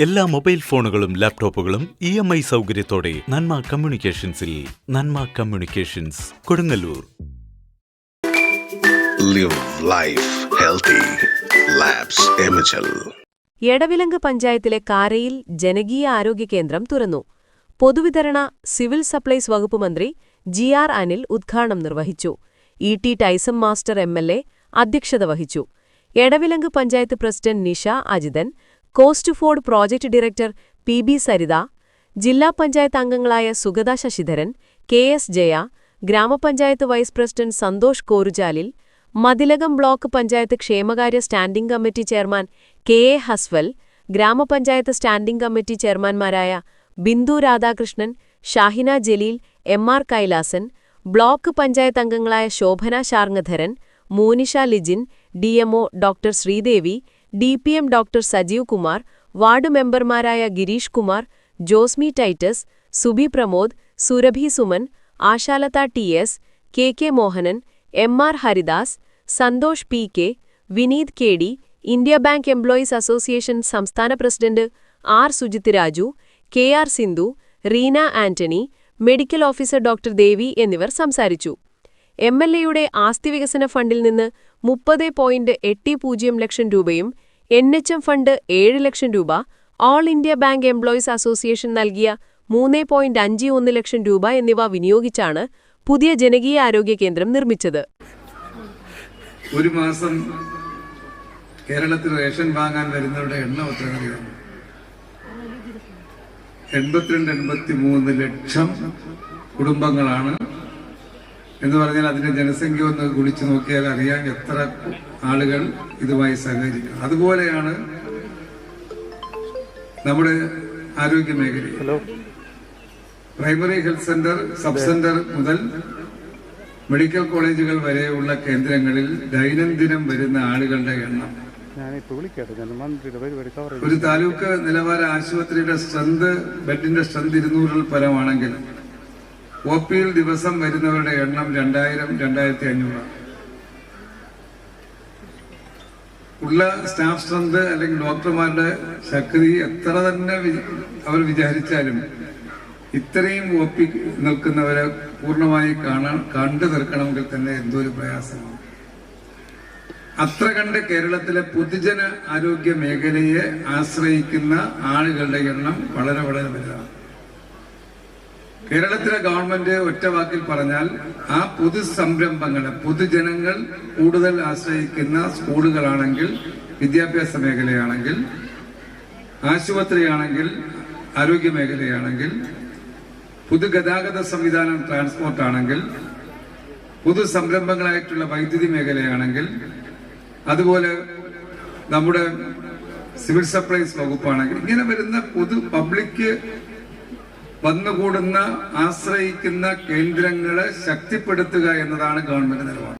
എല്ലാ മൊബൈൽ ഫോണുകളും ലാപ്ടോപ്പുകളും ഇ എം ഐ സൗകര്യത്തോടെ Nanma കമ്മ്യൂണിക്കേഷൻസിൽ Nanma communications Kodungallur. Live life healthy. Edavilangu പഞ്ചായത്തിലെ കാരയിൽ ജനകീയ ആരോഗ്യ കേന്ദ്രം തുറന്നു. പൊതുവിതരണ സിവിൽ സപ്ലൈസ് വകുപ്പ് മന്ത്രി ജി ആർ അനിൽ ഉദ്ഘാടനം നിർവഹിച്ചു. E T Taison master M L A അധ്യക്ഷത വഹിച്ചു. Edavilangu panchayat president Nisha Ajithan coast ford project director P B Saritha ജില്ലാ പഞ്ചായത്ത് അംഗങ്ങളായ സുഗത ശശിധരൻ കെ എസ് ജയ ഗ്രാമപഞ്ചായത്ത് vice president Santhosh Koruchalil Mathilakam block panchayat ക്ഷേമകാര്യ standing committee chairman K A Haswal ഗ്രാമപഞ്ചായത്ത് standing committee ചെയർമാൻമാരായ Bindu Radhakrishnan Shahina Jaleel M R Kailasan block panchayat അംഗങ്ങളായ Shobhana Sarngadharan Monisha Lijin DMO doctor Sreedevi D P M doctor Sajeev Kumar ward മെമ്പർമാരായ Gireesh Kumar Josmi Titus Subi Pramod Surabhi Suman Ashalatha T S K K Mohanan M R Haridas Santhosh P K Vineeth K D India bank employees association സംസ്ഥാന president R Sujith Raju K R Sindhu Reena Antony medical officer doctor Devi എന്നിവർ സംസാരിച്ചു. M L എയുടെ ആസ്തി വികസന ഫണ്ടിൽ നിന്ന് മുപ്പത് point എട്ട് പൂജ്യം ലക്ഷം രൂപയും എൻ എച്ച് എം ഫണ്ട് ഏഴ് ലക്ഷം രൂപ all India bank employees association നൽകിയ മൂന്ന് പോയിന്റ് അഞ്ച് ഒന്ന് ലക്ഷം രൂപ എന്നിവ വിനിയോഗിച്ചാണ് പുതിയ ജനകീയ ആരോഗ്യ കേന്ദ്രം നിർമ്മിച്ചത്. ഒരു മാസം കേരളത്തിൽ റേഷൻ വാങ്ങാൻ വരുന്നവരുടെ എണ്ണം എത്ര അറിയാം എൺപത്തിരണ്ട് എൺപത്തി മൂന്ന് ലക്ഷം കുടുംബങ്ങളാണ് എന്ന് പറഞ്ഞാൽ അതിന്റെ ജനസംഖ്യ ഒന്ന് കുളിച്ചു നോക്കിയാൽ അറിയാം എത്ര ആളുകൾ ഇതുമായി സഹകരിക്കും അതുപോലെയാണ് നമ്മുടെ ആരോഗ്യ മേഖല primary health centre sub centre മുതൽ മെഡിക്കൽ കോളേജുകൾ വരെയുള്ള കേന്ദ്രങ്ങളിൽ ദൈനംദിനം വരുന്ന ആളുകളുടെ എണ്ണം. ഒരു താലൂക്ക് നിലവാര ആശുപത്രിയുടെ സ്ട്രെങ്ത് ബെഡിന്റെ സ്ട്രെങ്ത് ഇരുന്നൂറിൽ പരമാണെങ്കിൽ ഒ പിയിൽ ദിവസം വരുന്നവരുടെ എണ്ണം രണ്ടായിരം രണ്ടായിരത്തി അഞ്ഞൂറാണ് ഉള്ള സ്റ്റാഫ് സ്ട്രെങ്ത് അല്ലെങ്കിൽ ഡോക്ടർമാരുടെ ശക്തി എത്ര തന്നെ അവർ വിചാരിച്ചാലും ഇത്രയും ഒ പി നിൽക്കുന്നവരെ പൂർണമായി കാണാൻ കണ്ടു തീർക്കണമെങ്കിൽ തന്നെ എന്തോ ഒരു പ്രയാസമാണ്. അത്ര കണ്ട് കേരളത്തിലെ പൊതുജന ആരോഗ്യ മേഖലയെ ആശ്രയിക്കുന്ന ആളുകളുടെ എണ്ണം വളരെ വളരെ വലുതാണ്. കേരളത്തിലെ ഗവൺമെന്റ് ഒറ്റ വാക്കിൽ പറഞ്ഞാൽ ആ പൊതു സംരംഭങ്ങളെ പൊതുജനങ്ങൾ കൂടുതൽ ആശ്രയിക്കുന്ന സ്കൂളുകളാണെങ്കിൽ വിദ്യാഭ്യാസ മേഖലയാണെങ്കിൽ ആശുപത്രിയാണെങ്കിൽ ആരോഗ്യ മേഖലയാണെങ്കിൽ പൊതുഗതാഗത സംവിധാനം ട്രാൻസ്പോർട്ട് ആണെങ്കിൽ പൊതു സംരംഭങ്ങളായിട്ടുള്ള വൈദ്യുതി മേഖലയാണെങ്കിൽ അതുപോലെ നമ്മുടെ സിവിൽ സപ്ലൈസ് വകുപ്പാണെങ്കിൽ ഇങ്ങനെ വരുന്ന പൊതു പബ്ലിക് വന്നുകൂടുന്ന ആശ്രയിക്കുന്ന കേന്ദ്രങ്ങളെ ശക്തിപ്പെടുത്തുക എന്നതാണ് ഗവൺമെന്റ് നിലപാട്.